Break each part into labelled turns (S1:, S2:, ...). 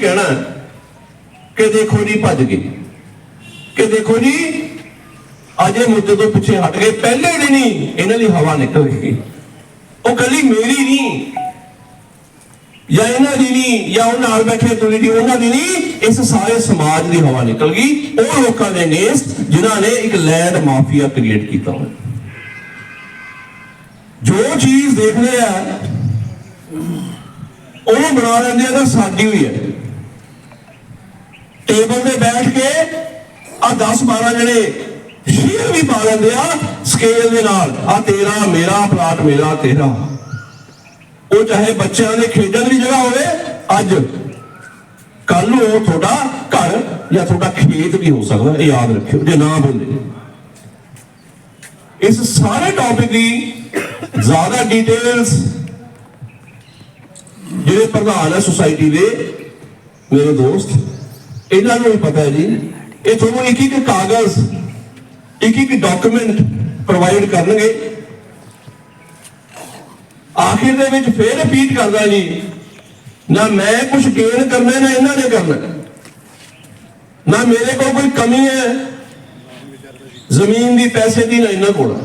S1: ਕਹਿਣਾ ਕਿ ਦੇਖੋ ਜੀ ਭੱਜ ਗਏ ਕਿ ਦੇਖੋ ਜੀ ਅੱਜ ਇਹ ਮੁੱਦੇ ਤੋਂ ਪਿੱਛੇ ਹਟ ਗਏ। ਪਹਿਲੇ ਦਿਨ ਹੀ ਇਹਨਾਂ ਦੀ ਹਵਾ ਨਿਕਲ ਗਈ। ਉਹ ਕੱਲੀ ਮੇਰੀ ਨਹੀਂ, ਜਾਂ ਇਹਨਾਂ ਦੀ ਨਹੀਂ, ਜਾਂ ਉਹ ਨਾਲ ਬੈਠੇ ਤੁਲੀ ਦੀ ਉਹਨਾਂ ਦੀ ਨਹੀਂ, ਇਸ ਸਾਰੇ ਸਮਾਜ ਦੀ ਹਵਾ ਨਿਕਲ ਗਈ। ਉਹ ਲੋਕਾਂ ਦੇ ਨੇਸ ਜਿਨ੍ਹਾਂ ਨੇ ਇੱਕ ਲੈਂਡ ਮਾਫੀਆ ਕ੍ਰੀਏਟ ਕੀਤਾ ਹੋਇਆ। ਜੋ ਚੀਜ਼ ਦੇਖਦੇ ਆ, ਉਹ ਬਣਾ ਲੈਂਦੇ ਆ ਤਾਂ ਸਾਡੀ ਹੋਈ ਹੈ। ਟੇਬਲ ਤੇ ਬੈਠ ਕੇ ਆ 10 12 ਜਿਹੜੇ ਸ਼ੇਅਰ ਵੀ ਪਾ ਲੈਂਦੇ ਆ ਸਕੇਲ ਦੇ ਨਾਲ। ਆ ਤੇਰਾ, ਮੇਰਾ, ਪਲਾਟ ਮੇਰਾ, ਤੇਰਾ। ਉਹ ਚਾਹੇ ਬੱਚਿਆਂ ਦੇ ਖੇਡਣ ਦੀ ਜਗ੍ਹਾ ਹੋਵੇ, ਅੱਜ ਕੱਲ ਨੂੰ ਉਹ ਤੁਹਾਡਾ ਘਰ ਜਾਂ ਤੁਹਾਡਾ ਖੇਤ ਵੀ ਹੋ ਸਕਦਾ, ਇਹ ਯਾਦ ਰੱਖਿਓ, ਜੇ ਨਾ ਬੋਲੇ। ਇਸ ਸਾਰੇ ਟੌਪਿਕ ਦੀ ਜ਼ਿਆਦਾ ਡਿਟੇਲਸ ਜਿਹੜੇ ਪ੍ਰਧਾਨ ਹੈ ਸੁਸਾਇਟੀ ਦੇ, ਮੇਰੇ ਦੋਸਤ ਇਹਨਾਂ ਨੂੰ ਵੀ ਪਤਾ ਹੈ ਜੀ। ਇਹ ਤੁਹਾਨੂੰ ਇੱਕ ਇੱਕ ਕਾਗਜ਼, ਇੱਕ ਇੱਕ ਡਾਕੂਮੈਂਟ ਪ੍ਰੋਵਾਈਡ ਕਰਨਗੇ। ਆਖਿਰ ਦੇ ਵਿੱਚ ਫੇਰ ਰਿਪੀਟ ਕਰਦਾ ਜੀ, ਨਾ ਮੈਂ ਕੁਝ ਗੇਨ ਕਰਨਾ, ਨਾ ਇਹਨਾਂ ਨੇ ਕਰਨਾ। ਨਾ ਮੇਰੇ ਕੋਲ ਕੋਈ ਕਮੀ ਹੈ। ਜ਼ਮੀਨ ਦੀ ਪੈਸੇ ਦੀ ਨਾ ਇਹਨਾਂ ਕੋਲ।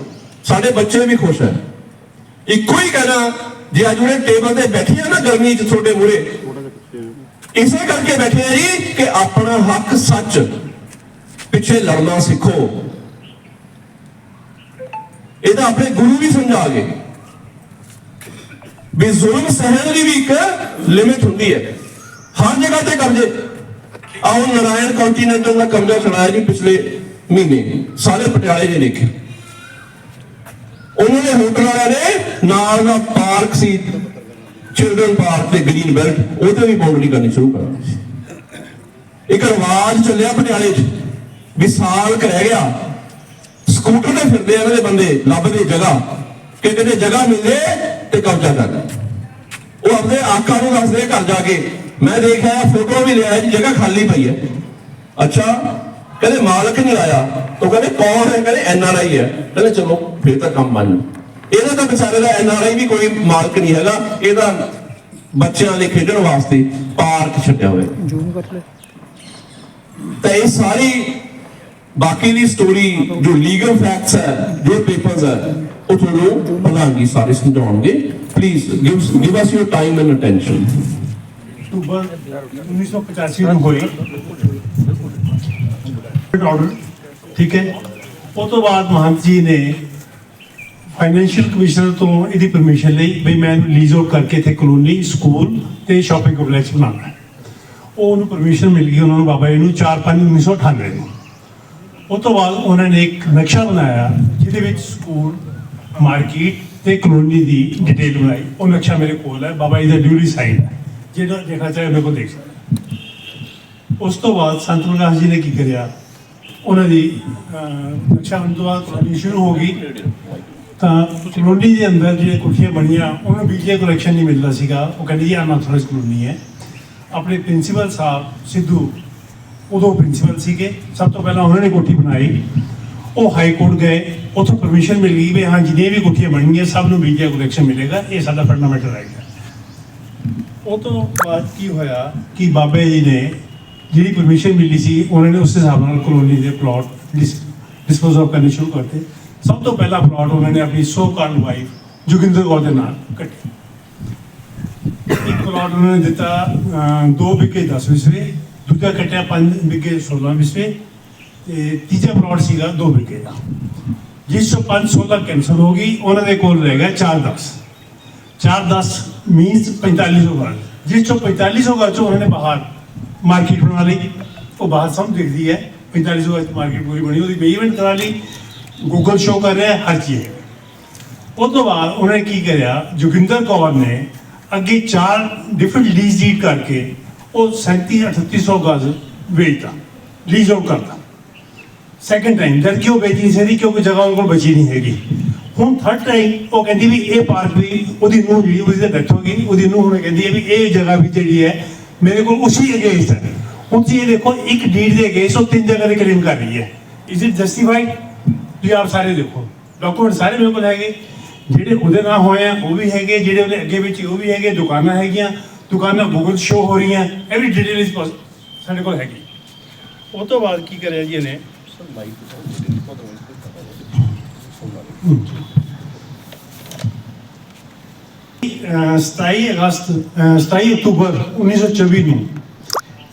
S1: ਸਾਡੇ ਬੱਚੇ ਵੀ ਖੁਸ਼ ਹੈ। ਇੱਕੋ ਹੀ ਕਹਿਣਾ, ਜੇ ਅੱਜ ਉਹਨੇ ਟੇਬਲ ਤੇ ਬੈਠੀ ਆ ਨਾ ਗਰਮੀ 'ਚ ਤੁਹਾਡੇ ਮੂਰੇ ਇਸੇ ਕਰਕੇ ਬੈਠੇ ਆ ਜੀ ਕਿ ਆਪਣਾ ਹੱਕ ਸੱਚ ਪਿੱਛੇ ਲੜਨਾ ਸਿੱਖੋ। ਇਹ ਤਾਂ ਆਪਣੇ ਗੁਰੂ ਵੀ ਸਮਝਾ ਗਏ। ਵੀ ਜ਼ੁਲਮ ਸਹਿਣ ਦੀ ਵੀ ਇੱਕ ਲਿਮਿਟ ਹੁੰਦੀ ਹੈ। ਹਰ ਜਗ੍ਹਾ ਤੇ ਕਬਜ਼ੇ। ਆਓ ਨਾਰਾਇਣ ਕੰਟੀਨੈਂਟਲ ਦਾ ਕਬਜ਼ਾ ਛੜਾਇਆ ਜੀ ਪਿਛਲੇ ਮਹੀਨੇ। ਸਾਰੇ ਪਟਿਆਲੇ ਦੇ ਦੇਖੇ। ਉਹਨਾਂ ਦੇ ਹੋਟਲ ਵਾਲਿਆਂ ਨੇ ਨਾਲ ਦਾ ਪਾਰਕ ਸੀ। ਚਿਲਡਰਨ ਪਾਰਕ ਤੇ ਗ੍ਰੀਨ ਬੈਲਟ ਉਹਦੇ ਵੀ ਬਾਉਂਡਰੀ ਕਰਨੀ ਸ਼ੁਰੂ ਕਰ ਇੱਕ ਰਿਵਾਜ ਚੱਲਿਆ ਪਟਿਆਲੇ 'ਚ ਵੀ ਸਾਲ ਕੁ ਰਹਿ ਗਿਆ, ਸਕੂਟਰ ਤੇ ਫਿਰਦੇ ਆ ਇਹਨਾਂ ਦੇ ਬੰਦੇ ਲੱਭਦੇ ਜਗ੍ਹਾ, ਕਿ ਕਿਤੇ ਜਗ੍ਹਾ ਮਿਲੇ ਤੇ ਕਬਜ਼ਾ ਕਰ ਲੈ ਉਹ ਆਪਣੇ ਆਕਾ ਨੂੰ ਦੱਸਦੇ ਘਰ ਜਾ ਕੇ, ਮੈਂ ਦੇਖਿਆ, ਫੋਟੋ ਵੀ ਲਿਆ ਜੀ, ਜਗ੍ਹਾ ਖਾਲੀ ਪਈ ਹੈ। ਅੱਛਾ, ਕਹਿੰਦੇ ਮਾਲਕ ਨਹੀਂ ਆਇਆ, ਉਹ ਕਹਿੰਦੇ ਕੌਣ ਹੈ? ਕਹਿੰਦੇ ਐਨ ਆਰ ਆਈ ਹੈ। ਕਹਿੰਦੇ ਚਲੋ, ਫਿਰ ਤਾਂ ਕੰਮ ਬਣ ਇਹਦਾ ਤਾਂ ਵਿਚਾਰੇ ਦਾ ਐਨ ਆਰ ਆਈ ਵੀ ਕੋਈ ਮਾਲਕ ਨਹੀਂ ਹੈਗਾ। ਇਹਦਾ ਬੱਚਿਆਂ ਦੇ ਖੇਡਣ ਵਾਸਤੇ ਪਾਰਕ ਛੱਡਿਆ ਹੋਇਆ। ਤਾਂ ਇਹ ਸਾਰੀ ਬਾਕੀ ਦੀ ਸਟੋਰੀ ਜੋ ਲੀਗਲ ਫੈਕਟਸ ਹੈ ਜੋ ਪੇਪਰਸ ਹੈ ਉਹ ਤੁਹਾਨੂੰ ਪ੍ਰਧਾਨਗੀ ਸਾਰੇ ਸਮਝਾਉਣਗੇ। Please give give us your time and attention
S2: October 1985 ਨੂੰ ਹੋਈ। ਆਰਡਰ ਠੀਕ ਹੈ। ਉਹ ਤੋਂ ਬਾਅਦ ਮਹੰਤ ਜੀ ਨੇ ਫਾਈਨੈਂਸ਼ੀਅਲ ਕਮਿਸ਼ਨਰ ਤੋਂ ਇਹਦੀ ਪਰਮਿਸ਼ਨ ਲਈ ਵੀ ਮੈਂ ਲੀਜ਼ ਆਊਟ ਕਰਕੇ ਇੱਥੇ ਕਲੋਨੀ ਸਕੂਲ ਤੇ ਸ਼ਾਪਿੰਗ ਕੰਪਲੈਕਸ ਬਣਾਉਣਾ ਉਹ ਉਹਨੂੰ ਪਰਮਿਸ਼ਨ ਮਿਲ ਗਈ ਉਹਨਾਂ ਨੂੰ, ਬਾਬਾ ਜੀ ਨੂੰ 4/5/1998 ਨੂੰ। ਉਹ ਤੋਂ ਬਾਅਦ ਉਹਨਾਂ ਨੇ ਇੱਕ ਨਕਸ਼ਾ ਬਣਾਇਆ, ਜਿਹਦੇ ਵਿੱਚ ਸਕੂਲ ਮਾਰਕੀਟ ਤੇ ਕਲੋਨੀ ਦੀ ਡਿਟੇਲ ਬਣਾਈ। ਉਹ ਨਕਸ਼ਾ ਮੇਰੇ ਕੋਲ ਹੈ, ਬਾਬਾ ਜੀ ਦਾ ਡਿਊਲੀ ਸਾਈਨ ਹੈ। ਜਿਹੜਾ ਦੇਖਣਾ ਚਾਹੇ ਮੇਰੇ ਕੋਲ ਦੇਖ ਸਕਦਾ ਉਸ ਤੋਂ ਬਾਅਦ ਸੰਤ ਪ੍ਰਕਾਸ਼ ਜੀ ਨੇ ਕੀ ਕਰਿਆ? ਉਹਨਾਂ ਦੀ ਨਕਸ਼ਾ ਬਣਨ ਤੋਂ ਬਾਅਦ ਕਲੋਨੀ ਸ਼ੁਰੂ ਹੋ ਗਈ। ਤਾਂ ਕਲੋਨੀ ਦੇ ਅੰਦਰ ਜਿਹੜੇ ਕੋਠੀਆਂ ਬਣੀਆਂ, ਉਹਨਾਂ ਨੂੰ ਬਿਜਲੀ ਕਨੈਕਸ਼ਨ ਨਹੀਂ ਮਿਲਦਾ ਸੀਗਾ। ਉਹ ਕਹਿੰਦੇ ਜੀ ਅਨਾਥਰਾਈਜ਼ ਕਲੋਨੀ ਹੈ। ਆਪਣੇ ਪ੍ਰਿੰਸੀਪਲ ਸਾਹਿਬ, ਸਿੱਧੂ, ਉਦੋਂ ਪ੍ਰਿੰਸੀਪਲ ਸੀਗੇ। ਸਭ ਤੋਂ ਪਹਿਲਾਂ ਉਹਨਾਂ ਨੇ ਕੋਠੀ ਬਣਾਈ। ਉਹ ਹਾਈ ਕੋਰਟ ਗਏ। ਉੱਥੋਂ ਪਰਮਿਸ਼ਨ ਮਿਲ ਗਈ ਵੀ ਹਾਂ, ਜਿੰਨੀਆਂ ਵੀ ਕੋਠੀਆਂ ਬਣਨੀਆਂ ਸਭ ਨੂੰ ਬਿਜਲੀ ਕਨੈਕਸ਼ਨ ਮਿਲੇਗਾ। ਇਹ ਸਾਡਾ ਫੰਡਾਮੈਂਟਲ ਰਾਈਟ ਹੈ। ਉਹ ਤੋਂ ਬਾਅਦ ਕੀ ਹੋਇਆ ਕਿ ਬਾਬੇ ਜੀ ਨੇ ਜਿਹੜੀ ਪਰਮਿਸ਼ਨ ਮਿਲੀ ਸੀ, ਉਹਨਾਂ ਨੇ ਉਸ ਹਿਸਾਬ ਨਾਲ ਕਲੋਨੀ ਦੇ ਪਲਾਟ ਡਿਸਪੋਜ਼ ਆਫ ਕਰਨੇ ਸ਼ੁਰੂ ਕਰਤੇ। ਸਭ ਤੋਂ ਪਹਿਲਾ ਪਲਾਟ ਉਹਨਾਂ ਨੇ ਆਪਣੀ ਸੋ ਕਾਰਨ ਵਾਈਫ ਜੋਗਿੰਦਰ ਕੌਰ ਦੇ ਨਾਲ ਕੱਟੀ। ਇੱਕ ਪਲਾਟ ਉਹਨਾਂ ਨੇ ਦਿੱਤਾ ਅਹ, ਦੋ ਵਿਕੇ 10 ਵਿਸਵੇ ਦੂਜਾ ਕੱਟਿਆ 5 ਵਿਕੇ 16 ਵਿਸਵੇ ਤੇ ਤੀਜਾ ਪਲਾਟ ਸੀਗਾ 2 ਵਿਕੇ ਦਾ। ਜਿਸ ਤੋਂ 5 16 ਕੈਂਸਲ ਹੋ ਗਈ ਉਹਨਾਂ ਦੇ ਕੋਲ ਰਹਿ ਗਿਆ 4 10 4 10 ਮੀਨਸ 4500 ਗਜ ਜਿਸ ਤੋਂ 4500 ਗਜ ਚੋਂ ਉਹਨਾਂ ਨੇ ਬਾਹਰ ਮਾਰਕੀਟ ਬਣਾ ਲਈ। ਉਹ ਬਾਹਰ ਸਭ ਦਿਖਦੀ ਹੈ 4500 ਗਜ ਮਾਰਕੀਟ ਪੂਰੀ ਬਣੀ ਉਹਦੀ ਪੇਮੈਂਟ ਕਰਾ ਲਈ। ਗੂਗਲ ਸ਼ੋ ਕਰ ਰਿਹਾ ਹਰ ਚੀਜ਼। ਉਹ ਤੋਂ ਬਾਅਦ ਉਹਨੇ ਕੀ ਕਰਿਆ, ਜੋਗਿੰਦਰ ਕੌਰ ਨੇ ਅੱਗੇ ਚਾਰ ਡਿਫਰੈਂਟ ਲੀਜ਼ ਡੀਡ ਕਰਕੇ ਉਹ 37 3800 ਗਜ਼ ਵੇਚਤਾ ਲੀਜ਼ ਆਊਟ ਕਰਤਾ। ਸੈਕੰਡ ਟਾਈਮ ਜਦ ਕਿ ਉਹ ਵੇਚੀ ਨਹੀਂ ਸਕਦੀ ਕਿਉਂਕਿ ਜਗ੍ਹਾ ਉਹਨਾਂ ਕੋਲ ਬਚੀ ਨਹੀਂ ਹੈਗੀ। ਹੁਣ ਥਰਡ ਟਾਈਮ ਉਹ ਕਹਿੰਦੀ ਵੀ ਇਹ ਪਾਰਕ ਵੀ ਉਹਦੀ ਨੂੰ ਜਿਹੜੀ ਉਹਦੀ ਤੇ ਉਹਦੀ ਨੂੰ ਹੁਣ ਕਹਿੰਦੀ ਹੈ ਵੀ ਇਹ ਜਗ੍ਹਾ ਵੀ ਜਿਹੜੀ ਹੈ ਮੇਰੇ ਕੋਲ ਉਸੇ ਅਗੇਂਸਟ ਹੈ। ਹੁਣ ਤੁਸੀਂ ਇਹ ਦੇਖੋ, ਇੱਕ ਡੀਡ ਦੇ ਅਗੇਂਸਟ ਉਹ ਤਿੰਨ ਜਗ੍ਹਾ ਦੇ ਕਲੇਮ ਕਰ ਰਹੀ ਹੈ। ਇਜ਼ ਇਟ ਜਸਟੀਫਾਈਡ ਤੁਸੀਂ ਆਪ ਸਾਰੇ ਦੇਖੋ। ਡਾਕੂਮੈਂਟ ਸਾਰੇ ਮੇਰੇ ਕੋਲ ਹੈਗੇ। ਜਿਹੜੇ ਉਹਦੇ ਨਾਲ ਹੋਏ ਆ ਉਹ ਵੀ ਹੈਗੇ। ਜਿਹੜੇ ਉਹਦੇ ਅੱਗੇ ਵਿੱਚ ਉਹ ਵੀ ਹੈਗੇ। ਦੁਕਾਨਾਂ ਹੈਗੀਆਂ। ਦੁਕਾਨਾਂ ਗੂਗਲ ਸ਼ੋ ਹੋ ਰਹੀਆਂ। ਐਵਰੀ ਡਿਟੇਲ ਇਸ ਸਾਡੇ ਕੋਲ ਹੈਗੀ। ਉਹ ਤੋਂ ਬਾਅਦ ਕੀ ਕਰਿਆ ਜੀ ਇਹਨੇ? 27 ਅਗਸਤ ਅਹ 27 ਅਕਤੂਬਰ 1924 ਨੂੰ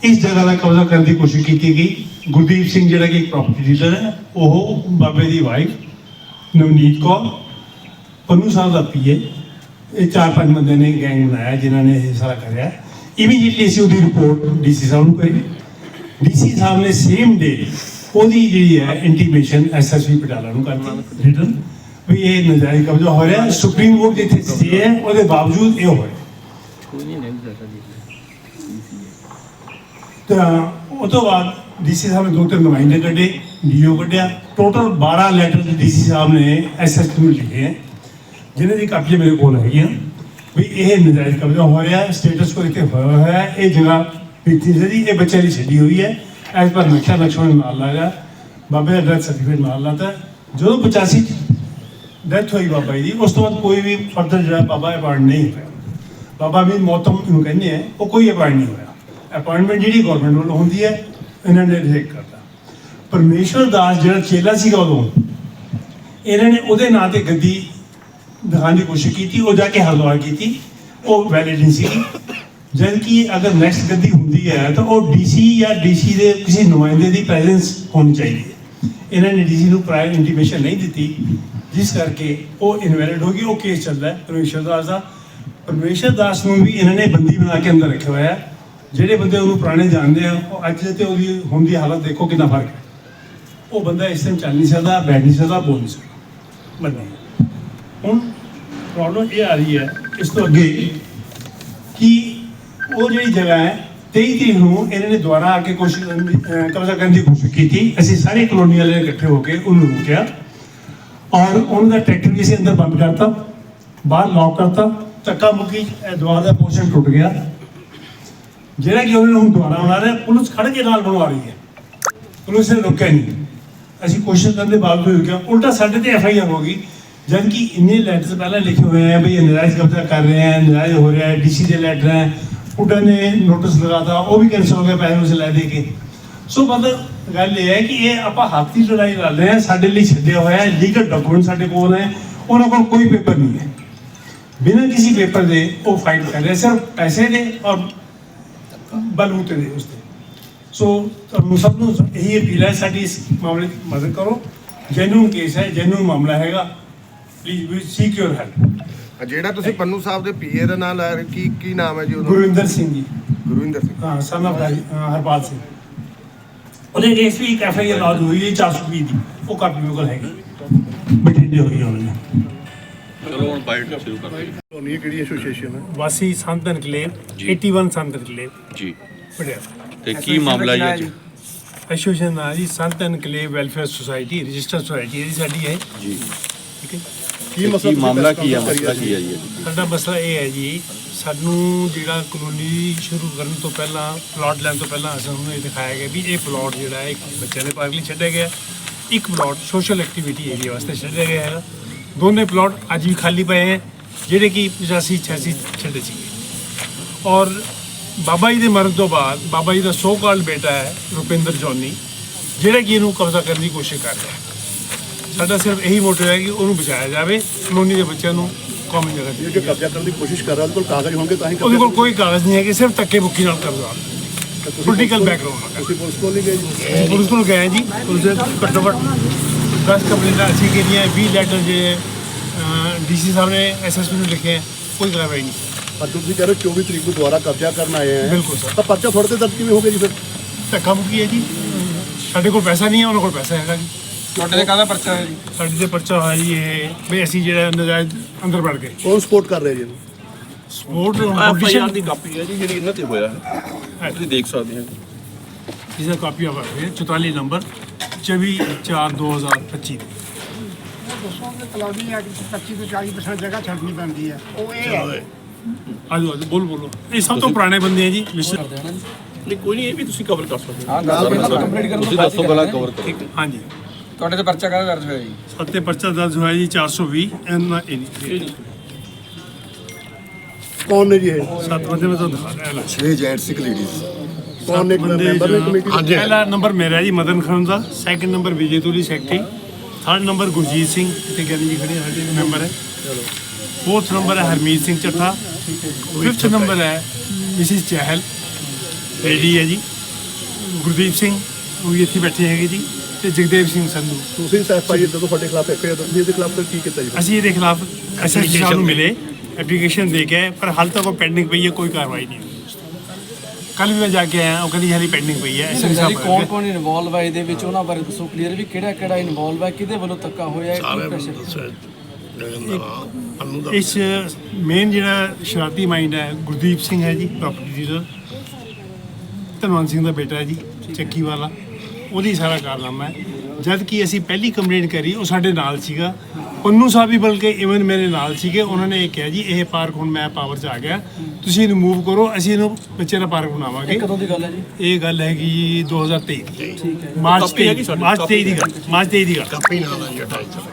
S2: ਇਸ ਜਗ੍ਹਾ ਦਾ ਕਬਜ਼ਾ ਕਰਨ ਦੀ ਕੋਸ਼ਿਸ਼ ਕੀਤੀ ਗਈ। ਗੁਰਦੀਪ ਸਿੰਘ ਜਿਹੜਾ ਕਿ ਪ੍ਰਾਪਰਟੀ ਡੀਲਰ ਹੈ ਉਹ ਬਾਬੇ ਦੀ ਵਾਈਫ ਨਵਨੀਤ ਕੌਰ ਪੰਨੂ ਸਾਹਿਬ ਦਾ ਪੀਏ ਇਹ ਚਾਰ ਪੰਜ ਬੰਦੇ ਨੇ ਗੈਂਗ ਬਣਾਇਆ ਜਿਨ੍ਹਾਂ ਨੇ ਇਹ ਸਾਰਾ ਕਰਿਆ। ਇਮੀਡੀਏਟਲੀ ਅਸੀਂ ਉਹਦੀ ਰਿਪੋਰਟ ਡੀਸੀ ਸਾਹਿਬ ਨੂੰ ਕਰੀ। ਡੀਸੀ ਸਾਹਿਬ ਨੇ ਸੇਮ ਡੇ ਉਹਦੀ ਜਿਹੜੀ ਹੈ ਇੰਟੀਮੇਸ਼ਨ ਐਸਐਸਪੀ ਪਟਿਆਲਾ ਨੂੰ ਕਰਤੀ ਰਿਟਨ ਵੀ ਇਹ ਨਜਾਇਜ਼ ਕਬਜ਼ਾ ਹੋ ਰਿਹਾ ਸੁਪਰੀਮ ਕੋਰਟ ਜਿੱਥੇ ਸਟੇ ਹੈ ਉਹਦੇ ਬਾਵਜੂਦ ਇਹ ਹੋ ਰਿਹਾ। ਤਾਂ ਉਹ ਤੋਂ ਬਾਅਦ ਡੀਸੀ ਸਾਹਿਬ ਨੇ ਦੋ ਤਿੰਨ ਨੁਮਾਇੰਦੇ ਕੱਢੇ ਡੀਓ ਕੱਢਿਆ। ਟੋਟਲ 12 ਲੈਟਰ ਡੀਸੀ ਸਾਹਿਬ ਨੇ ਐਸਐਸਪੀ ਨੂੰ ਲਿਖੇ ਹੈ, ਜਿਨ੍ਹਾਂ ਦੀ ਕਾਪੀ ਮੇਰੇ ਕੋਲ ਹੈਗੀਆਂ। ਵੀ ਇਹ ਨਜਾਇਜ਼ ਕਬਜ਼ਾ ਹੋ ਰਿਹਾ ਹੈ ਸਟੇਟਸ ਕੋ ਇੱਥੇ ਹੋਇਆ ਹੋਇਆ ਇਹ ਜਗ੍ਹਾ ਪਿੱਛੇ ਜਿਹੜੀ ਇਹ ਬੱਚੇ ਦੀ ਛੱਡੀ ਹੋਈ ਹੈ। ਐਸ ਪਰ ਨਕਸ਼ਾ ਨਕਸ਼ਾ ਨਾਲ ਲਾਇਆ। ਬਾਬੇ ਦਾ ਡੈਥ ਸਰਟੀਫਿਕੇਟ ਨਾਲ ਲਾਤਾ। ਜਦੋਂ 85 ਡੈਥ ਹੋਈ ਬਾਬਾ ਜੀ ਦੀ, ਉਸ ਤੋਂ ਬਾਅਦ ਕੋਈ ਵੀ ਫਰਦਰ ਜਿਹੜਾ ਬਾਬਾ ਅਪਾਇੰਟ ਨਹੀਂ ਹੋਇਆ। ਬਾਬਾ ਵੀ ਮੌਤਮ ਨੂੰ ਕਹਿੰਦੇ ਆ, ਉਹ ਕੋਈ ਅਪਾਇੰਟ ਨਹੀਂ ਹੋਇਆ। ਅਪਾਇੰਟਮੈਂਟ ਜਿਹੜੀ ਗਵਰਨਮੈਂਟ ਵੱਲੋਂ ਹੁੰਦੀ ਹੈ ਇਹਨਾਂ ਨੇ ਰਿਜੈਕਟ ਕਰਤਾ। ਪਰਮੇਸ਼ਵਰ ਦਾਸ ਜਿਹੜਾ ਚੇਲਾ ਸੀਗਾ ਉਦੋਂ, ਇਹਨਾਂ ਨੇ ਉਹਦੇ ਨਾਂ ਤੇ ਗੱਦੀ ਦਿਖਾਉਣ ਦੀ ਕੋਸ਼ਿਸ਼ ਕੀਤੀ, ਉਹ ਜਾ ਕੇ ਹਰਦੁਆਰ ਕੀਤੀ, ਉਹ ਵੈਲਿਡ ਨਹੀਂ ਸੀ ਜਦ ਕਿ ਅਗਰ ਨੈਕਸਟ ਗੱਦੀ ਹੁੰਦੀ ਹੈ, ਤਾਂ ਉਹ ਡੀਸੀ ਜਾਂ ਡੀਸੀ ਦੇ ਕਿਸੇ ਨੁਮਾਇੰਦੇ ਦੀ ਪ੍ਰੈਜ਼ੈਂਸ ਹੋਣੀ ਚਾਹੀਦੀ ਹੈ। ਇਹਨਾਂ ਨੇ ਡੀਸੀ ਨੂੰ ਪ੍ਰਾਇਰ ਇੰਟੀਮੇਸ਼ਨ ਨਹੀਂ ਦਿੱਤੀ, ਜਿਸ ਕਰਕੇ ਉਹ ਇਨਵੈਲਿਡ ਹੋ ਗਈ, ਉਹ ਕੇਸ ਚੱਲਦਾ ਹੈ ਪਰਮੇਸ਼ਰ ਦਾਸ ਦਾ। ਪਰਮੇਸ਼ਰ ਦਾਸ ਨੂੰ ਵੀ ਇਹਨਾਂ ਨੇ ਬੰਦੀ ਬਣਾ ਕੇ ਅੰਦਰ ਰੱਖਿਆ ਹੋਇਆ ਹੈ। ਜਿਹੜੇ ਬੰਦੇ ਉਹਨੂੰ ਪੁਰਾਣੇ ਜਾਣਦੇ ਆ, ਉਹ ਅੱਜ ਤੇ ਉਹਦੀ ਹੁਣ ਦੀ ਹਾਲਤ ਦੇਖੋ ਕਿੰਨਾ ਫ਼ਰਕ ਹੈ। ਉਹ ਬੰਦਾ ਇਸ ਟਾਈਮ ਚੱਲ ਨਹੀਂ ਸਕਦਾ, ਬੈਠ ਨਹੀਂ ਸਕਦਾ, ਬੋਲ ਨਹੀਂ ਸਕਦਾ। ਬੰਦਾ ਹੁਣ ਪ੍ਰੋਬਲਮ ਇਹ ਆ ਰਹੀ ਹੈ ਇਸ ਤੋਂ ਅੱਗੇ ਕਿ ਉਹ ਜਿਹੜੀ ਜਗ੍ਹਾ ਹੈ 23 ਤਰੀਕ ਨੂੰ ਇਹਨਾਂ ਨੇ ਦੁਬਾਰਾ ਆ ਕੇ ਕੋਸ਼ਿਸ਼ ਕਰਨ ਦੀ- ਕਬਜ਼ਾ ਕਰਨ ਦੀ ਕੋਸ਼ਿਸ਼ ਕੀਤੀ। ਅਸੀਂ ਸਾਰੇ ਕਲੋਨੀ ਵਾਲੇ ਇਕੱਠੇ ਹੋ ਕੇ ਉਹਨੂੰ ਰੋਕਿਆ ਔਰ ਉਹਨਾਂ ਦਾ ਟਰੈਕਟਰ ਵੀ ਅਸੀਂ ਅੰਦਰ ਬੰਦ ਕਰਤਾ, ਬਾਹਰ ਲੌਕ ਕਰਤਾ, ਧੱਕਾ ਮੁੱਕੀ, ਇਹ ਦੁਆਰ ਦਾ ਪੋਰਸ਼ਨ ਟੁੱਟ ਗਿਆ। ਜਿਹੜਾ ਕਿ ਉਹਨਾਂ ਨੂੰ ਹੁਣ ਦੁਬਾਰਾ ਬਣਾ ਰਿਹਾ, ਪੁਲਿਸ ਖੜ ਕੇ ਨਾਲ ਬਣਵਾ ਰਹੀ ਹੈ। ਪੁਲਿਸ ਨੇ ਰੋਕਿਆ ਨਹੀਂ। ਅਸੀਂ ਕੋਸ਼ਿਸ਼ ਕਰਨ ਦੇ ਬਾਵਜੂਦ ਰੁਕਿਆ। ਉਲਟਾ ਸਾਡੇ ਤੇ ਐਫ ਆਈ ਆਰ ਹੋ ਗਈ। ਜਦ ਕਿ ਇੰਨੇ ਲੈਟਰਸ ਪਹਿਲਾਂ ਲਿਖੇ ਹੋਏ ਹੈ ਵੀ ਇਹ ਨਜਾਇਜ਼ ਕਬਜ਼ਾ ਕਰ ਰਹੇ ਹੈ ਨਜਾਇਜ਼ ਹੋ ਰਿਹਾ ਡੀਸੀ ਦੇ ਲੈਟਰ ਹੈ ਉਲਟਾ ਨੇ ਨੋਟਿਸ ਲਗਾਤਾ, ਉਹ ਵੀ ਕੈਂਸਲ ਹੋ ਗਿਆ ਪੈਸੇ ਉਸ ਲੈ ਦੇ ਕੇ। ਸੋ ਮਤਲਬ ਗੱਲ ਇਹ ਹੈ ਕਿ ਇਹ ਆਪਾਂ ਹੱਥ ਦੀ ਲੜਾਈ ਲੜ ਰਹੇ ਹਾਂ, ਸਾਡੇ ਲਈ ਛੱਡਿਆ ਹੋਇਆ ਹੈ ਲੀਗਲ ਡਾਕੂਮੈਂਟ ਸਾਡੇ ਕੋਲ ਹੈ ਉਹਨਾਂ ਕੋਲ ਕੋਈ ਪੇਪਰ ਨਹੀਂ ਹੈ। ਬਿਨਾਂ ਕਿਸੇ ਪੇਪਰ ਦੇ ਉਹ ਫਾਈਟ ਕਰ ਰਹੇ, ਸਿਰਫ ਪੈਸੇ ਦੇ ਔਰ ਬਲੂਤੇ ਦੇ ਉਸ ਤੇ। ਸੋ ਤੁਹਾਨੂੰ ਸਭ ਨੂੰ ਇਹੀ ਅਪੀਲ ਹੈ ਸਾਡੀ ਇਸ ਮਾਮਲੇ ਦੀ ਮਦਦ ਕਰੋ। ਜੈਨੂਨ ਕੇਸ ਹੈ ਜੈਨੂਨ ਮਾਮਲਾ ਹੈਗਾ। Please we seek your
S3: help ਜਿਹੜਾ ਤੁਸੀਂ ਪੰਨੂ ਸਾਹਿਬ ਦੇ ਪੀਏ ਦਾ ਨਾਮ ਲੈ ਰਹੇ ਕੀ ਕੀ ਨਾਮ ਹੈ ਜੀ ਉਹਦਾ?
S2: ਗੁਰਵਿੰਦਰ ਸਿੰਘ ਜੀ।
S3: ਗੁਰਵਿੰਦਰ ਸਿੰਘ।
S2: ਹਾਂ ਸਨ ਆਫ ਹਰਪਾਲ ਸਿੰਘ। ਉਹਦੇ ਕੇਸ ਵੀ ਆਰ ਲਾਜ ਹੋਈ ਹੈ 420 ਦੀ। ਉਹ ਕਾਪੀ ਮੇਰੇ ਕੋਲ ਹੈਗੀ। ਬਠਿੰਡੇ ਹੋਈ ਹੈ ਉਹਨਾਂ ਨੇ
S4: ਚਲੋ ਹੁਣ ਬਾਈਟ ਸ਼ੁਰੂ ਕਰਦੇ ਹਾਂ।
S3: ਕਲੋਨੀ ਕਿਹੜੀ ਐਸੋਸੀਏਸ਼ਨ ਹੈ?
S2: ਵਾਸੀ ਸੰਤ ਐਨਕਲੇਵ
S4: ਜੀ।
S2: 81 ਸੰਤ ਐਨਕਲੇਵ
S4: ਜੀ।
S2: ਪਟਿਆਲਾ
S4: ਤੇ ਕੀ ਮਾਮਲਾ ਜੀ ਅੱਜ?
S2: ਐਸੋਸੀਏਸ਼ਨ ਨਾਲ ਜੀ? Sant enclave welfare society register society ਇਹਦੀ ਸਾਡੀ ਹੈ।
S4: ਜੀ।
S2: ਠੀਕ ਹੈ
S3: ਕੀ
S4: ਕੀ ਮਾਮਲਾ ਕੀ ਹੈ? ਮਸਲਾ ਕੀ ਹੈ ਜੀ?
S2: ਸਾਡਾ ਮਸਲਾ ਇਹ ਹੈ ਜੀ ਸਾਨੂੰ ਜਿਹੜਾ ਕਲੋਨੀ ਸ਼ੁਰੂ ਕਰਨ ਤੋਂ ਪਹਿਲਾਂ ਪਲਾਟ ਲੈਣ ਤੋਂ ਪਹਿਲਾਂ ਸਾਨੂੰ ਇਹ ਦਿਖਾਇਆ ਗਿਆ ਵੀ ਇਹ ਪਲਾਟ ਜਿਹੜਾ ਹੈ ਇੱਕ ਬੱਚਿਆਂ ਦੇ ਪਾਰਕ ਲਈ ਛੱਡਿਆ ਗਿਆ। ਇੱਕ ਪਲਾਟ ਸੋਸ਼ਲ ਐਕਟੀਵਿਟੀ ਏਰੀਆ ਵਾਸਤੇ ਛੱਡਿਆ ਗਿਆ ਹੈ। ਦੋਨੇ ਪਲਾਟ ਅੱਜ ਵੀ ਖਾਲੀ ਪਏ ਹੈ ਜਿਹੜੇ ਕਿ 85 86 ਛੱਡੇ ਸੀਗੇ ਔਰ ਬਾਬਾ ਜੀ ਦੇ ਮਰਨ ਤੋਂ ਬਾਅਦ ਬਾਬਾ ਜੀ ਦਾ ਸੋ ਕਾਲਡ ਬੇਟਾ ਹੈ ਰੁਪਿੰਦਰ ਜੋਨੀ ਜਿਹੜਾ ਕਿ ਇਹਨੂੰ ਕਬਜ਼ਾ ਕਰਨ ਦੀ ਕੋਸ਼ਿਸ਼ ਕਰ ਰਿਹਾ ਸਾਡਾ ਸਿਰਫ ਇਹੀ ਮੋਟਿਵ ਹੈ ਕਿ ਉਹਨੂੰ ਬਚਾਇਆ ਜਾਵੇ ਕਲੋਨੀ ਦੇ ਬੱਚਿਆਂ ਨੂੰ ਕਾਮਨ ਜਗ੍ਹਾ ਦਿੱਤੀ
S5: ਜੋ ਕਬਜ਼ਾ ਕਰਨ ਦੀ ਕੋਸ਼ਿਸ਼ ਕਰ ਰਿਹਾ ਉਹਦੇ ਕੋਲ ਕਾਗਜ਼ ਹੋਣਗੇ ਤਾਂ ਹੀ
S2: ਉਹਦੇ ਕੋਲ ਕੋਈ ਕਾਗਜ਼ ਨਹੀਂ ਹੈ ਕਿ ਸਿਰਫ ਧੱਕੇ ਮੁੱਕੀ ਨਾਲ ਕਬਜ਼ਾ ਪੋਲੀਟੀਕਲ ਬੈਕਗ੍ਰਾਉਂਡ
S5: ਤੁਸੀਂ ਪੁਲਿਸ ਕੋਲ ਨਹੀਂ ਗਏ ਜੀ
S2: ਪੁਲਿਸ ਕੋਲ ਗਏ ਜੀ ਪੁਲਿਸ ਘੱਟੋ ਘੱਟ 10 ਕੰਪਲੇਂਟਾਂ ਅਸੀਂ ਕਿਹੜੀਆਂ 20 ਲੈਟਰ ਜਿਹੜੇ ਡੀਸੀ ਸਾਹਿਬ ਨੇ ਐਸਐਸਪੀ ਨੂੰ ਲਿਖੇ ਕੋਈ ਕਾਰਵਾਈ ਨਹੀਂ।
S5: ਪਰ ਤੁਸੀਂ ਕਹਿ ਰਹੇ ਹੋ 24 ਤਰੀਕ ਨੂੰ ਦੁਬਾਰਾ ਕਬਜ਼ਾ ਕਰਨ ਆਏ ਆ।
S2: ਬਿਲਕੁਲ ਸਰ।
S5: ਤਾਂ ਪਰਚਾ ਫੜ ਕੇ ਦਰਜ ਕਿਵੇਂ ਹੋ ਗਿਆ ਜੀ ਫਿਰ?
S2: ਧੱਕਾ ਮੁੱਕੀ ਹੈ ਜੀ। ਸਾਡੇ ਕੋਲ ਪੈਸਾ ਨਹੀਂ ਹੈ ਉਹਨਾਂ ਕੋਲ ਪੈਸਾ ਹੈਗਾ ਜੀ।
S6: ਤੁਹਾਡੇ ਤੇ ਕਾਹਦਾ ਪਰਚਾ ਹੈ ਜੀ?
S2: ਸਾਡੇ ਤੇ ਪਰਚਾ ਹੋਇਆ ਜੀ ਇਹ ਵੀ ਅਸੀਂ ਜਿਹੜਾ ਨਜਾਇਜ਼ ਅੰਦਰ ਵੜ ਗਏ।
S5: ਕੌਣ ਸਪੋਰਟ ਕਰ ਰਿਹਾ ਜੀ
S2: ਸਪੋਰਟ ਕੰਪੀਟੀਸ਼ਨ
S4: ਦੀ ਕਾਪੀ ਹੈ ਜੀ ਜਿਹੜੀ ਇਹਨਾਂ ਤੇ ਹੋਇਆ ਹੈ। ਤੁਸੀਂ ਦੇਖ ਸਕਦੇ ਹੋ।
S2: ਇਸ ਦਾ ਕਾਪੀ ਆਵਾ ਹੈ 44 ਨੰਬਰ। 24 4 2025
S7: ਦੱਸੋ ਕਿ ਕਲੋਨੀ ਆ ਕਿ 25 ਤੋਂ 40% ਜਗ੍ਹਾ ਛੱਡਣੀ ਪੈਂਦੀ ਹੈ ਉਹ ਇਹ ਹੈ
S2: ਆਜੋ ਆਜੋ ਬੋਲ ਬੋਲੋ। ਇਹ ਸਭ ਤੋਂ ਪੁਰਾਣੇ ਬੰਦੇ ਆ ਜੀ ਮਿਸਟਰ
S4: ਨਹੀਂ ਕੋਈ ਨਹੀਂ ਇਹ ਵੀ ਤੁਸੀਂ ਕਵਰ ਕਰ ਸਕਦੇ
S6: ਹੋ। ਹਾਂ ਗੱਲ ਪਹਿਲਾਂ ਕੰਪਲੀਟ ਕਰਨ
S4: ਤੋਂ ਬਾਅਦ ਦੱਸੋ ਗੱਲਾਂ ਕਵਰ ਕਰੋ।
S2: ਠੀਕ ਹਾਂਜੀ।
S6: ਤੁਹਾਡੇ ਤੇ ਪਰਚਾ ਕਾਹਦਾ ਦਰਜ ਹੋਇਆ ਜੀ?
S2: ਸੱਤੇ ਪਰਚਾ ਦਰਜ ਹੋਇਆ ਜੀ 420 ਐਨ ਐਨ
S5: ਕੌਣ ਨੇ ਜੀ ਇਹ?
S2: ਸੱਤ ਬੰਦੇ ਮੈਂ ਤੁਹਾਨੂੰ ਦਿਖਾ ਰਿਹਾ। ਹਾਂ
S5: ਛੇ ਜੈਂਟਸ ਇੱਕ ਲੇਡੀਜ਼ ਕੌਣ ਨੇ
S2: ਬੰਦੇ
S5: ਮੈਂਬਰ ਨੇ
S2: ਜੋ-
S5: ਕਮੇਟੀ
S2: ਪਹਿਲਾ ਨੰਬਰ ਮੇਰਾ ਜੀ ਮਦਨ ਖਾਨ ਦਾ। Second number Vijay Toli secretary. Third number Gurjeet Singh ਇੱਥੇ ਗਿਆਨੀ ਜੀ ਖੜੇ ਸਾਡੇ ਮੈਂਬਰ ਹੈ। ਫੋਰਥ ਨੰਬਰ ਹੈ ਹਰਮੀਤ ਸਿੰਘ ਚੱਠਾ। ਫਿਫਥ ਨੰਬਰ ਹੈ ਮਿਸਿਸ ਚਹਿਲ ਲੇਡੀ ਹੈ ਜੀ। ਗੁਰਦੀਪ ਸਿੰਘ ਉਹ ਵੀ ਇੱਥੇ ਬੈਠੇ ਹੈਗੇ ਜੀ। ਤੇ ਜਗਦੇਵ ਸਿੰਘ ਸੰਧੂ।
S5: ਤੁਸੀਂ ਸਾਹਿਬ ਭਾਈ ਜਦੋਂ ਤੁਹਾਡੇ ਖਿਲਾਫ ਐਫਆਈਆਰ ਦਰਜ ਇਹਦੇ ਖਿਲਾਫ ਕੀ ਕੀਤਾ ਜੀ?
S2: ਅਸੀਂ ਇਹਦੇ ਖਿਲਾਫ ਐਸਐਸਪੀ ਸਾਹਿਬ ਨੂੰ ਮਿਲੇ ਐਪਲੀਕੇਸ਼ਨ ਦੇ ਕੇ ਆਏ, ਪਰ ਹਾਲ ਤੱਕ ਉਹ ਪੈਂਡਿੰਗ ਪਈ ਹੈ ਕੋਈ ਕਾਰਵਾਈ ਨਹੀਂ ਕੱਲ ਵੀ ਮੈਂ ਜਾ ਕੇ ਆਇਆ ਉਹ ਕਹਿੰਦੀ ਹਾਲੇ ਪੈਂਡਿੰਗ ਪਈ ਹੈ
S6: ਸਰਕਾਰੀ
S2: ਸਾਹਿਬ
S6: ਕੌਣ ਕੌਣ ਇਨਵੋਲਵ ਹੈ ਇਹਦੇ ਵਿੱਚ? ਉਹਨਾਂ ਬਾਰੇ ਦੱਸੋ ਕਲੀਅਰ ਵੀ ਕਿਹੜਾ ਕਿਹੜਾ ਇਨਵੋਲਵ ਹੈ ਕਿਹਦੇ ਵੱਲੋਂ ਧੱਕਾ ਹੋਇਆ ਹੈ ਕੀ ਪ੍ਰੈਸ਼ਰ
S2: ਇਸ ਮੇਨ ਜਿਹੜਾ ਸ਼ਰਾਰਤੀ ਮਾਈਂਡ ਹੈ ਗੁਰਦੀਪ ਸਿੰਘ ਹੈ ਜੀ ਪ੍ਰਾਪਰਟੀ ਡੀਲਰ ਧਨਵੰਤ ਸਿੰਘ ਦਾ ਬੇਟਾ ਹੈ ਜੀ ਚੱਕੀ ਵਾਲਾ। ਉਹਦੀ ਸਾਰਾ ਕਾਰਨਾਮਾ ਹੈ। ਜਦ ਕਿ ਅਸੀਂ ਪਹਿਲੀ ਕੰਪਲੇਂਟ ਕਰੀ ਉਹ ਸਾਡੇ ਨਾਲ ਸੀਗਾ। ਪੰਨੂ ਸਾਹਿਬ ਵੀ ਬਲਕਿ ਇਵਨ ਮੇਰੇ ਨਾਲ ਸੀਗੇ ਉਹਨਾਂ ਨੇ ਇਹ ਕਿਹਾ ਜੀ ਇਹ ਪਾਰਕ ਹੁਣ ਮੈਂ ਪਾਵਰ 'ਚ ਆ ਗਿਆ। ਤੁਸੀਂ ਇਹਨੂੰ ਮੂਵ ਕਰੋ ਅਸੀਂ ਇਹਨੂੰ ਬੱਚੇ ਦਾ ਪਾਰਕ ਬਣਾਵਾਂਗੇ।
S6: ਕਦੋਂ ਦੀ ਗੱਲ ਹੈ ਜੀ?
S2: ਇਹ ਗੱਲ ਹੈਗੀ ਜੀ 2023 ਦੀ। ਮਾਰਚ 23 ਮਾਰਚ 23 ਦੀ ਗੱਲ ਮਾਰਚ 23 ਦੀ ਗੱਲ। ਕਾਪੀ ਨਾਲ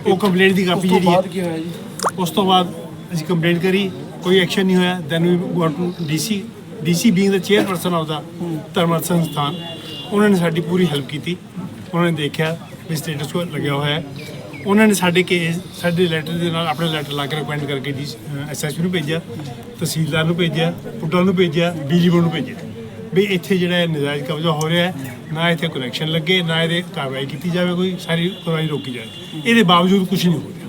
S2: ਉਹ ਕੰਪਲੇਂਟ ਦੀ ਕਾਪੀ ਜਿਹੜੀ ਹੈ
S6: ਬਾਅਦ ਕੀ ਹੋਇਆ ਜੀ?
S2: ਉਸ ਤੋਂ ਬਾਅਦ ਅਸੀਂ ਕੰਪਲੇਂਟ ਕਰੀ ਕੋਈ ਐਕਸ਼ਨ ਨਹੀਂ ਹੋਇਆ। Then we got to DC DC being the chairperson of the ਧਰਮਤ ਸੰਸਥਾਨ ਉਹਨਾਂ ਨੇ ਸਾਡੀ ਪੂਰੀ ਹੈਲਪ ਕੀਤੀ। ਉਹਨਾਂ ਨੇ ਦੇਖਿਆ ਵੀ ਸਟੇਟਸ ਕੋ ਲੱਗਿਆ ਹੋਇਆ ਹੈ। ਉਹਨਾਂ ਨੇ ਸਾਡੇ ਕੇਸ ਸਾਡੇ ਲੈਟਰ ਦੇ ਨਾਲ ਆਪਣਾ ਲੈਟਰ ਲਾ ਕੇ ਰਿਕਮੈਂਡ ਕਰਕੇ ਡੀ ਐਸਐਸਪੀ ਨੂੰ ਭੇਜਿਆ, ਤਹਿਸੀਲਦਾਰ ਨੂੰ ਭੇਜਿਆ ਪੁੱਟਾਂ ਨੂੰ ਭੇਜਿਆ, ਬਿਜਲੀ ਬੋਰਡ ਨੂੰ ਭੇਜਿਆ। ਵੀ ਇੱਥੇ ਜਿਹੜਾ ਹੈ ਨਜਾਇਜ਼ ਕਬਜ਼ਾ ਹੋ ਰਿਹਾ ਹੈ, ਨਾ ਇੱਥੇ ਕਨੈਕਸ਼ਨ ਲੱਗੇ, ਨਾ ਇਹਦੇ ਕਾਰਵਾਈ ਕੀਤੀ ਜਾਵੇ ਕੋਈ, ਸਾਰੀ ਕਾਰਵਾਈ ਰੋਕੀ ਜਾਵੇ। ਇਹਦੇ ਬਾਵਜੂਦ ਕੁਝ ਨਹੀਂ ਹੋ ਰਿਹਾ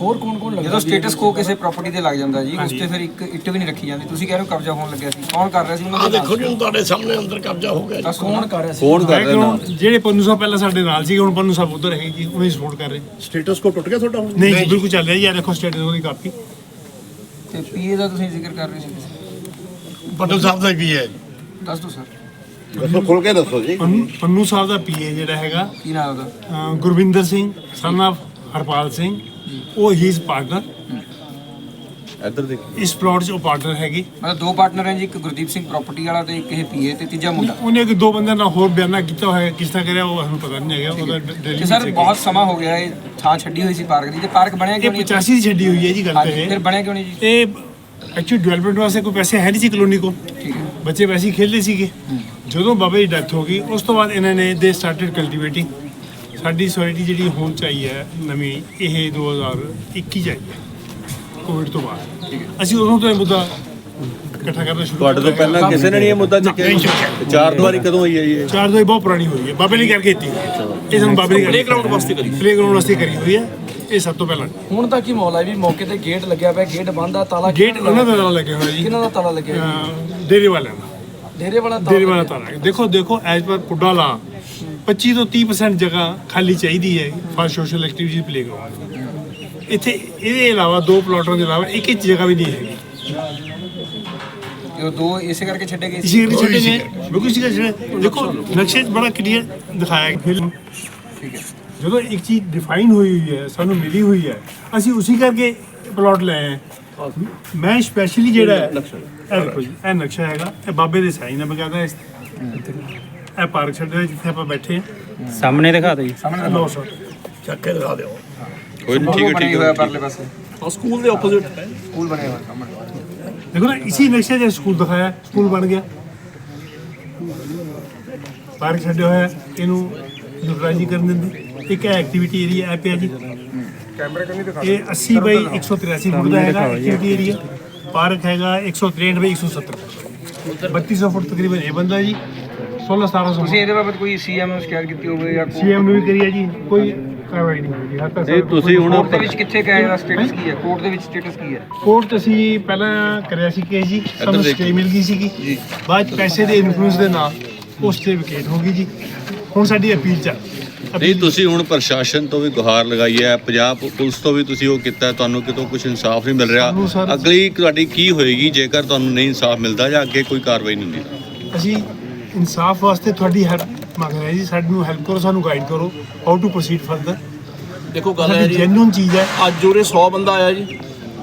S6: ਹੋਰ ਕੌਣ ਕੌਣ ਲੱਗਦਾ ਜਦੋਂ ਸਟੇਟਸ ਕੋ ਕਿਸੇ ਪ੍ਰਾਪਰਟੀ ਤੇ ਲੱਗ ਜਾਂਦਾ ਜੀ ਉਸ ਤੇ ਫਿਰ ਇੱਕ ਇੱਟ ਵੀ ਨਹੀਂ ਰੱਖੀ ਜਾਂਦੀ। ਤੁਸੀਂ ਕਹਿ ਰਹੇ ਹੋ ਕਬਜ਼ਾ ਹੋਣ ਲੱਗਿਆ ਸੀ। ਕੌਣ ਕਰ ਰਿਹਾ ਸੀ? ਉਹਨਾਂ ਦੇ ਦੇਖੋ ਜੀ ਤੁਹਾਡੇ ਸਾਹਮਣੇ ਅੰਦਰ ਕਬਜ਼ਾ ਹੋ ਗਿਆ ਕੌਣ ਕਰ ਰਿਹਾ ਸੀ?
S4: ਕੌਣ ਕਰ ਰਿਹਾ ਨਾਲ?
S2: ਜਿਹੜੇ ਪੰਨੂ ਸਾਹਿਬ ਪਹਿਲਾਂ ਸਾਡੇ ਨਾਲ ਸੀ ਹੁਣ ਪੰਨੂ ਸਾਹਿਬ ਉਧਰ ਹੈਗੇ ਜੀ ਉਹਨੇ ਸਪੋਰਟ ਕਰ ਰਹੇ।
S5: ਸਟੇਟਸ ਕੋ ਟੁੱਟ ਗਿਆ ਤੁਹਾਡਾ ਹੁਣ?
S2: ਨਹੀਂ ਜੀ ਬਿਲਕੁਲ ਚੱਲ ਰਿਹਾ ਜੀ ਆਹ ਦੇਖੋ ਸਟੇਟਸ ਉਹਦੀ ਕਾਪੀ।
S6: ਤੇ ਪੀਏ ਦਾ ਤੁਸੀਂ ਜ਼ਿਕਰ ਕਰ ਰਹੇ ਸੀ
S5: ਪਟਲ ਸਾਹਿਬ ਦਾ ਵੀ ਹੈ?
S6: ਦੱਸ ਦਿਓ ਸਰ।
S5: ਦੱਸੋ ਖੁੱਲ ਕੇ ਦੱਸੋ ਜੀ।
S2: ਪੰਨੂ ਪੰਨੂ ਸਾਹਿਬ ਦਾ ਪੀਏ ਜਿਹੜਾ ਹੈਗਾ
S6: ਕੀ ਨਾਮ ਉਹਦਾ?
S2: ਅਹ ਗੁਰਵਿੰਦਰ ਸਿੰਘ ਸਨ of ਹਰਪਾਲ ਸਿੰਘ ਉਹ ਹੀ ਇਜ਼ ਪਾਰਟਨਰ
S4: ਇੱਧਰ ਦੇਖ।
S2: ਇਸ ਪਲਾਟ 'ਚ ਉਹ ਪਾਰਟਨਰ ਹੈਗੀ।
S6: ਮਤਲਬ ਦੋ ਪਾਰਟਨਰ ਹੈ ਜੀ ਇੱਕ ਗੁਰਦੀਪ ਸਿੰਘ ਪ੍ਰਾਪਰਟੀ ਵਾਲਾ ਤੇ ਇੱਕ ਇਹ ਪੀਏ ਤੇ ਤੀਜਾ ਮੁੰਡਾ।
S2: ਉਹਨੇ ਇੱਕ ਦੋ ਬੰਦਿਆਂ ਨਾਲ ਹੋਰ ਬਿਆਨਾ ਕੀਤਾ ਹੋਇਆ ਕਿਸ ਤਰ੍ਹਾਂ ਕਰਿਆ ਉਹ ਸਾਨੂੰ ਪਤਾ ਨਹੀਂ ਹੈਗਾ ਉਹਦਾ
S6: ਤੇ
S2: ਡੈਲੀ
S6: ਸਰ ਬਹੁਤ ਸਮਾਂ ਹੋ ਗਿਆ ਇਹ ਥਾਂ ਛੱਡੀ ਹੋਈ ਸੀ ਪਾਰਕ ਦੀ ਤੇ ਪਾਰਕ ਬਣਿਆ
S2: ਇਹ
S6: ਕਿਉਂ ਨਹੀਂ
S2: 85 ਦੀ ਛੱਡੀ ਹੋਈ ਹੈ ਜੀ ਗੱਲ
S6: ਹਾਂਜੀ,
S2: ਤੇ।
S6: ਫਿਰ ਬਣਿਆ ਕਿਉਂ ਨਹੀਂ ਜੀ?
S2: ਇਹ ਐਕਚੁਅਲੀ ਡਿਵੈਲਪਮੈਂਟ ਵਾਸਤੇ ਕੋਈ ਪੈਸੇ ਹੈ ਨਹੀਂ ਸੀ ਕਲੋਨੀ ਕੋਲ।
S6: ਠੀਕ ਹੈ।
S2: ਬੱਚੇ ਵੈਸੇ ਹੀ ਖੇਡਦੇ ਸੀਗੇ। ਜਦੋਂ ਬਾਬਾ ਦੀ ਡੈਥ ਹੋ ਗਈ ਉਸ ਤੋਂ ਬਾਅਦ ਇਹਨਾਂ ਨੇ ਦੇ ਸਟਾਰਟਡ ਕਲਟੀਵੇਟਿੰਗ ਸਾਡੀ ਸੋਸਾਇਟੀ ਜਿਹੜੀ ਹੋਣ ਚਾਹੀ ਹੈ ਨਵੀਂ ਇਹ 2021 ਚ ਆਈ ਹੈ ਕੋਵਿਡ ਤੋਂ ਬਾਅਦ ਅਸੀਂ ਉਦੋਂ ਤੋਂ ਇਹ ਮੁੱਦਾ ਇਕੱਠਾ ਕਰਨਾ ਸ਼ੁਰੂ
S4: ਤੁਹਾਡੇ ਤੋਂ। ਪਹਿਲਾਂ ਕਿਸੇ ਨੇ ਨਹੀਂ ਇਹ ਮੁੱਦਾ ਚੱਕਿਆ। ਤੇ ਚਾਰ ਦੁਆਰੀ ਕਦੋਂ ਹੋਈ ਹੈ ਇਹ?
S2: ਚਾਰ ਦੋ ਹੀ ਬਹੁਤ ਪੁਰਾਣੀ ਹੋਈ ਹੈ। ਬਾਬੇ ਨੇ ਕਰਕੇ ਕੀਤੀ ਇਹ ਸਾਨੂੰ ਬਾਬੇ ਨੇ ਪਲੇਗਰਾਉਂਡ ਵਾਸਤੇ ਕਰੀ। ਪਲੇਗਰਾਉਂਡ ਵਾਸਤੇ ਕਰੀ ਹੋਈ ਹੈ। ਇਹ ਸਭ ਤੋਂ ਪਹਿਲਾਂ।
S6: ਹੁਣ ਤੱਕ ਕੀ ਮੌਲਾ ਵੀ ਮੌਕੇ ਤੇ ਗੇਟ ਲੱਗਿਆ ਪਿਆ ਗੇਟ ਬੰਦ ਆ ਤਾਲਾ
S2: ਗੇਟ ਉਹਨਾਂ ਦਾ ਨਾਲ ਲੱਗਿਆ ਹੋਇਆ ਜੀ।
S6: ਕਿਹਨਾਂ ਦਾ ਤਾਲਾ ਲੱਗਿਆ
S2: ਡੇਰੇ ਵਾਲਿਆਂ ਦਾ।
S6: ਡੇਰੇ ਵਾਲਾ ਤਾਲਾ
S2: ਡੇਰੇ ਵਾਲਾ ਤਾਲਾ ਦੇਖੋ ਦੇਖੋ ਐਜ਼ ਪਰ ਪੁੱਡਾ ਲਾ। 25 ਤੋਂ 30% ਜਗ੍ਹਾ ਖਾਲੀ ਚਾਹੀਦੀ ਹੈ ਫਾਰ ਸੋਸ਼ਲ ਐਕਟੀਵਿਟੀ ਪਲੇਗਰਾਉਂਡ। ਇੱਥੇ ਇਹਦੇ ਇਲਾਵਾ ਦੋ ਪਲਾਟਾਂ ਦੇ ਇਲਾਵਾ ਇੱਕ ਇੱਕ ਜਗ੍ਹਾ ਵੀ ਨਹੀਂ ਹੈਗੀ।
S6: ਉਹ ਦੋ ਇਸੇ ਕਰਕੇ ਛੱਡੇ ਗਏ? ਸੀ
S2: ਛੱਡੇ ਗਏ। ਬਿਲਕੁਲ ਸੀਗਾ ਜਿਹੜਾ ਦੇਖੋ ਨਕਸ਼ੇ 'ਚ ਬੜਾ ਕਲੀਅਰ ਦਿਖਾਇਆ ਗਿਆ
S6: ਠੀਕ ਹੈ।
S2: ਜਦੋਂ ਇੱਕ ਚੀਜ਼ ਡਿਫਾਈਨ ਹੋਈ ਹੋਈ ਹੈ ਸਾਨੂੰ ਮਿਲੀ ਹੋਈ ਹੈ ਅਸੀਂ ਉਸੇ ਕਰਕੇ ਪਲਾਟ ਲਏ ਹੈ। ਮੈਂ ਸਪੈਸ਼ਲੀ ਜਿਹੜਾ ਹੈ ਇਹ ਨਕਸ਼ਾ ਹੈਗਾ। ਇਹ ਬਾਬੇ ਦੇ ਸਾਈਨ ਹੈ ਬਕਾਇਦਾ ਇਸ ਇਹ ਪਾਰਕ ਛੱਡਿਆ ਜਿੱਥੇ ਆਪਾਂ ਬੈਠੇ ਹਾਂ।
S8: ਸਾਹਮਣੇ ਦਿਖਾ ਦਿਓ ਜੀ।
S6: ਸਾਹਮਣੇ
S2: ਲਓ ਸਰ।
S4: ਕੋਈ ਨਹੀਂ ਠੀਕ ਹੈ ਠੀਕ
S6: ਹੋਇਆ
S4: ਹੈ
S6: ਪਰਲੇ ਪਾਸੇ।
S4: ਸਕੂਲ ਦੇ ਆਪੋਜ਼ਿਟ
S6: ਸਕੂਲ ਬਣਿਆ ਹੋਇਆ ਸਾਹਮਣੇ।
S2: ਦੇਖੋ ਨਾ ਇਸੀ ਨਕਸ਼ੇ 'ਚ ਸਕੂਲ ਦਿਖਾਇਆ ਸਕੂਲ ਬਣ ਗਿਆ। ਪਾਰਕ ਛੱਡਿਆ ਹੋਇਆ ਹੈ, ਇਹਨੂੰ ਯੂਟਿਲਾਈਜ਼ ਕਰਨ ਦਿੰਦੇ। ਇੱਕ ਹੈ ਐਕਟੀਵਿਟੀ ਏਰੀਆ ਹੈ ਪਿਆ ਜੀ। ਇਹ 80 ਬਾਈ 183 ਫੁੱਟ ਦਾ ਹੈਗਾ ਐਕਟੀਵਿਟੀ ਏਰੀਆ ਪਾਰਕ ਹੈਗਾ 163 ਬਾਈ 170 3200 ਫੁੱਟ ਤਕਰੀਬਨ ਇਹ ਬੰਦਾ ਜੀ। 16 1700
S6: ਤੁਸੀਂ ਇਹਦੇ ਬਾਬਤ ਕੋਈ ਸੀਐਮ ਨੂੰ ਸ਼ਿਕਾਇਤ ਕੀਤੀ ਹੋਵੇ ਜਾਂ ਕੋਈ
S2: ਸੀਐਮ ਨੂੰ ਵੀ ਕਰੀਆ ਜੀ ਕੋਈ ਕਾਰਵਾਈ ਨਹੀਂ ਹੋਈ ਹੱਦ ਤੱਕ
S4: ਨਹੀਂ, ਤੁਸੀਂ ਹੁਣ-
S6: ਕੋਰਟ ਦੇ ਵਿੱਚ ਕਿੱਥੇ ਗਏ ਦਾ ਸਟੇਟਸ ਕੀ ਹੈ? ਕੋਰਟ ਦੇ ਵਿੱਚ ਸਟੇਟਸ ਕੀ ਹੈ?
S2: ਕੋਰਟ ਅਸੀਂ ਪਹਿਲਾਂ ਕਰਿਆ ਸੀ ਕੇਸ ਜੀ ਸਾਨੂੰ
S4: ਦੇਖੋ।
S2: ਸਟੇ ਮਿਲ ਗਈ ਸੀਗੀ। ਬਾਅਦ 'ਚ ਪੈਸੇ ਦੇ ਇਨਫਲੂਐਂਸ ਦੇ ਨਾਲ ਉਹ ਸਟੇ ਵਿਕੇਟ ਹੋ ਗਈ ਜੀ। ਹੁਣ ਸਾਡੀ ਅਪੀਲ ਚੱਲ
S4: ਨਹੀਂ ਤੁਸੀਂ ਹੁਣ ਪ੍ਰਸ਼ਾਸਨ ਤੋਂ ਵੀ ਗੁਹਾਰ ਲਗਾਈ ਹੈ। ਪੰਜਾਬ ਪੁਲਿਸ ਤੋਂ ਵੀ ਤੁਸੀਂ ਉਹ ਕੀਤਾ ਤੁਹਾਨੂੰ ਕਿਤੋਂ ਕੁਝ ਇਨਸਾਫ ਨਹੀਂ ਮਿਲ ਰਿਹਾ।
S2: ਸਰ-
S4: ਅਗਲੀ ਤੁਹਾਡੀ ਕੀ ਹੋਏਗੀ? ਜੇਕਰ ਤੁਹਾਨੂੰ ਨਹੀਂ ਇਨਸਾਫ ਮਿਲਦਾ ਜਾਂ ਅੱਗੇ ਕੋਈ ਕਾਰਵਾਈ ਨਹੀਂ ਹੁੰਦੀ।
S2: ਅਸੀਂ ਇਨਸਾਫ ਵਾਸਤੇ ਤੁਹਾਡੀ ਹੈਲਪ ਮੰਗ ਰਹੇ ਜੀ। ਸਾਨੂੰ ਹੈਲਪ ਕਰੋ ਸਾਨੂੰ ਗਾਈਡ ਕਰੋ। ਹਾਊ ਟੂ ਪ੍ਰੋਸੀਡ ਫਰਦਰ
S9: ਦੇਖੋ ਗੱਲ ਹੈ ਜੀ
S2: ਜੈਨੂਨ ਚੀਜ਼ ਹੈ।
S9: ਅੱਜ ਉਰੇ 100 ਬੰਦਾ ਆਇਆ ਜੀ।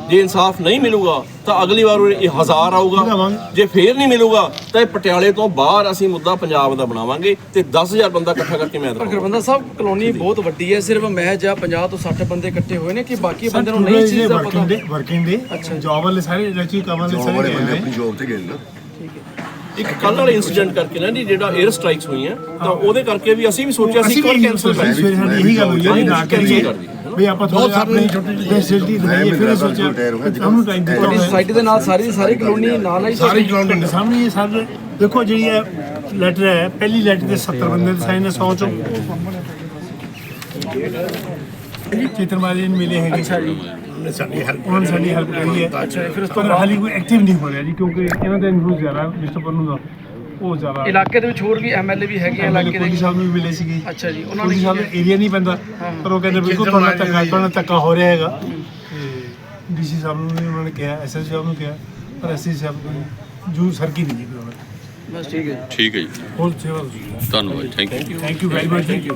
S1: ਜੇ ਇਨਸਾਫ ਨਹੀਂ ਮਿਲੂਗਾ ਤਾਂ ਅਗਲੀ ਵਾਰ ਇਹ ਹਜ਼ਾਰ ਆਊਗਾ। ਜੇ ਫੇਰ ਨਹੀਂ ਮਿਲੂਗਾ ਤਾਂ ਇਹ ਪਟਿਆਲੇ ਤੋਂ ਬਾਹਰ ਅਸੀਂ ਮੁੱਦਾ ਪੰਜਾਬ ਦਾ ਬਣਾਵਾਂਗੇ ਤੇ 10000 ਬੰਦਾ ਇਕੱਠਾ ਕਰਕੇ ਮੈਂ ਦਿਖਾਊਂਗਾ
S10: ਗੁਰਬੰਦਾ ਸਾਹਿਬ ਕਲੋਨੀ ਬਹੁਤ ਵੱਡੀ ਹੈ। ਸਿਰਫ ਮਹਿਜ ਆ 50 ਤੋਂ 60 ਬੰਦੇ ਇਕੱਠੇ ਹੋਏ ਨੇ ਕਿ ਬਾਕੀ ਬੰਦੇ ਨੂੰ ਨਹੀਂ ਚੀਜ਼ ਦਾ ਪਤਾ?
S2: ਵਰਕਿੰਗ ਡੇ ਜੌਬ ਵਾਲੇ ਸਾਰੇ ਇਲੈਕਟ੍ਰਿਕ ਕੰਮ ਵਾਲੇ ਸਾਰੇ ਗਏ ਨੇ।
S5: ਜੋਬ ਤੇ ਗਏ ਨਾ
S1: ਇੱਕ ਕੱਲ ਵਾਲੇ ਇਨਸੀਡੈਂਟ ਕਰਕੇ ਨਾ ਜੀ ਜਿਹੜਾ 에ਅਰ ਸਟ੍ਰਾਈਕਸ ਹੋਈਆਂ ਤਾਂ ਉਹਦੇ ਕਰਕੇ ਵੀ ਅਸੀਂ ਵੀ ਸੋਚਿਆ ਸੀ
S2: ਅਸੀਂ
S1: ਕਿ
S2: ਵੀ
S1: ਕੈਨਸਲ
S2: ਸਵੇਰੇ ਸਵੇਰੇ ਸਾਡੀ ਇਹੀ ਗੱਲ ਹੋਈ ਹੈ ਨਾ ਕਰੀਏ। ਵੀ ਆਪਾਂ ਥੋੜਾ ਆਪਣੀ ਫੈਸਿਲਿਟੀ ਦਿਖਾਈਏ ਫਿਰ ਸੋਚਿਆ ਸਾਨੂੰ ਟਾਈਮ ਦਿੱਤਾ
S10: ਤੁਹਾਡੀ
S2: ਹੋਇਆ
S10: ਸੁਸਾਇਟੀ ਦੇ ਨਾਲ ਸਾਰੀ ਦੀ ਸਾਰੀ ਕਲੋਨੀ ਨਾਲ ਆਈ
S2: ਸਾਰੀ ਤੁਹਾਡੇ ਸਾਹਮਣੇ ਇਹ ਸਾਰੇ। ਦੇਖੋ ਜਿਹੜੀ ਹੈ ਲੈਟਰ ਹੈ ਪਹਿਲੀ ਲੈਟਰ ਤੇ 70 ਬੰਦੇ ਦੇ ਸਾਈਨ ਹੈ 100 ਚੋਂ। ਚੇਤਨ ਮਾਲੀ ਨੂੰ ਮਿਲੇ ਹੈਗੇ। ਅੱਛਾ ਨੇ ਸਾਡੀ ਹੈਲਪ ਉਹਨਾਂ ਨੇ ਸਾਡੀ ਹੈਲਪ ਕਰੀ ਹੈ। ਫਿਰ ਉਸ ਤੋਂ ਬਾਅਦ ਹਾਲੀ ਕੋਈ ਐਕਟਿਵ ਨਹੀਂ ਹੋ ਰਿਹਾ ਜੀ ਕਿਉਂਕਿ ਇਹਨਾਂ ਦਾ ਇਨਫਲੂਸ ਜ਼ਿਆਦਾ ਮਿਸਟਰ ਪਰਨੂ ਦਾ ਉਹ ਜ਼ਿਆਦਾ।
S10: ਇਲਾਕੇ ਦੇ ਵਿੱਚ ਹੋਰ ਵੀ ਐਮਐਲਏ ਵੀ ਹੈਗੇ ਆ ਇਲਾਕੇ ਦੇ
S2: ਸਾਹਿਬ ਨੂੰ ਵੀ ਮਿਲੇ ਸੀਗੇ।
S10: ਅੱਛਾ ਜੀ ਉਹਨਾਂ ਨੇ
S2: ਸਾਹਿਬ ਏਰੀਆ ਨਹੀਂ ਪੈਂਦਾ ਪਰ ਉਹ ਕਹਿੰਦੇ ਬਿਲਕੁਲ ਤੁਹਾਨੂੰ ਧੱਕਾ ਤੁਹਾਨੂੰ ਧੱਕਾ ਹੋ ਰਿਹਾ ਹੈਗਾ। ਡੀਸੀ ਸਾਹਿਬ ਨੂੰ ਵੀ ਉਹਨਾਂ ਨੇ ਕਿਹਾ ਐਸਐਸ ਸਾਹਿਬ ਨੂੰ ਕਿਹਾ ਪਰ ਐਸਐਸ ਸਾਹਿਬ ਨੂੰ ਜੂ ਸਰਕੀ ਨਹੀਂ ਜੀ ਉਹਨਾਂ
S10: ਬਸ ਠੀਕ ਹੈ
S4: ਠੀਕ ਹੈ ਜੀ।
S2: ਹੋਰ ਸੇਵਾ
S4: ਧੰਨਵਾਦ thank you
S2: thank you very much thank you